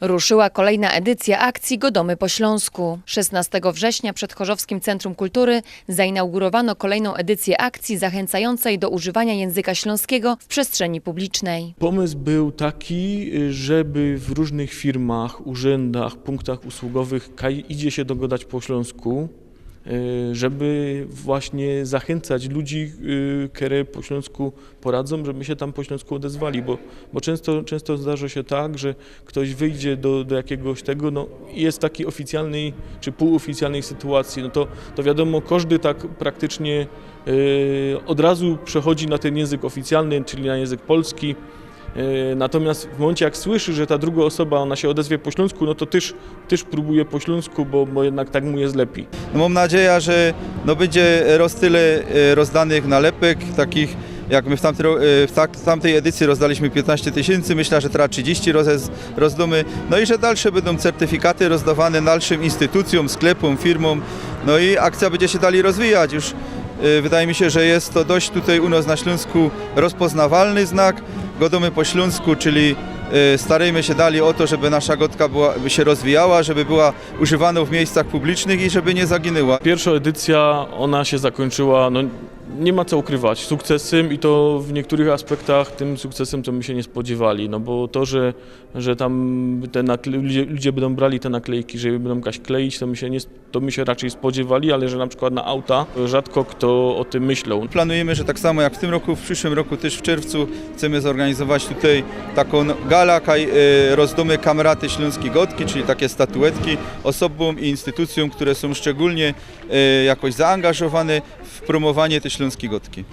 Ruszyła kolejna edycja akcji Godomy po Śląsku. 16 września przed Chorzowskim Centrum Kultury zainaugurowano kolejną edycję akcji zachęcającej do używania języka śląskiego w przestrzeni publicznej. Pomysł był taki, żeby w różnych firmach, urzędach, punktach usługowych idzie się dogadać po śląsku, żeby właśnie zachęcać ludzi, y, które po śląsku poradzą, żeby się tam po śląsku odezwali, bo, bo często, często zdarza się tak, że ktoś wyjdzie do, do jakiegoś tego, no i jest takiej oficjalnej czy półoficjalnej sytuacji, no to, to wiadomo, każdy tak praktycznie y, od razu przechodzi na ten język oficjalny, czyli na język polski. E, Natomiast w momencie jak słyszy, że ta druga osoba ona się odezwie po śląsku, no to też, też próbuje po śląsku, bo, bo jednak tak mu jest lepiej. No mam nadzieję, że no będzie roz tyle e, rozdanych nalepek, takich jak my w, tamtej, ro- e, w tak, tamtej edycji rozdaliśmy 15 tysięcy, myślę, że teraz 30 roz, rozdumy. No i że dalsze będą certyfikaty rozdawane dalszym instytucjom, sklepom, firmom. No i akcja będzie się dalej rozwijać. Już wydaje mi się, że jest to dość tutaj u nas na Śląsku rozpoznawalny znak. Godomy po Śląsku, czyli e, starajmy się dalej o to, żeby nasza gotka była, by się rozwijała, żeby była używana w miejscach publicznych i żeby nie zaginęła. Pierwsza edycja, ona się zakończyła, no nie ma co ukrywać, sukcesem i to w niektórych aspektach tym sukcesem to my się nie spodziewali, no bo to, że, że tam te ludzie, ludzie będą brali te naklejki, że będą jakaś kleić, to my, się nie, to my się raczej spodziewali, ale że na przykład na auta rzadko kto o tym myślał. Planujemy, że tak samo jak w tym roku, w przyszłym roku też w czerwcu chcemy zorganizować tutaj taką gala kaj, e, rozdumy kamraty Śląskiej Gotki, czyli takie statuetki osobom i instytucjom, które są szczególnie e, jakoś zaangażowane w promowanie tej Śląskiej Śląski Gotki.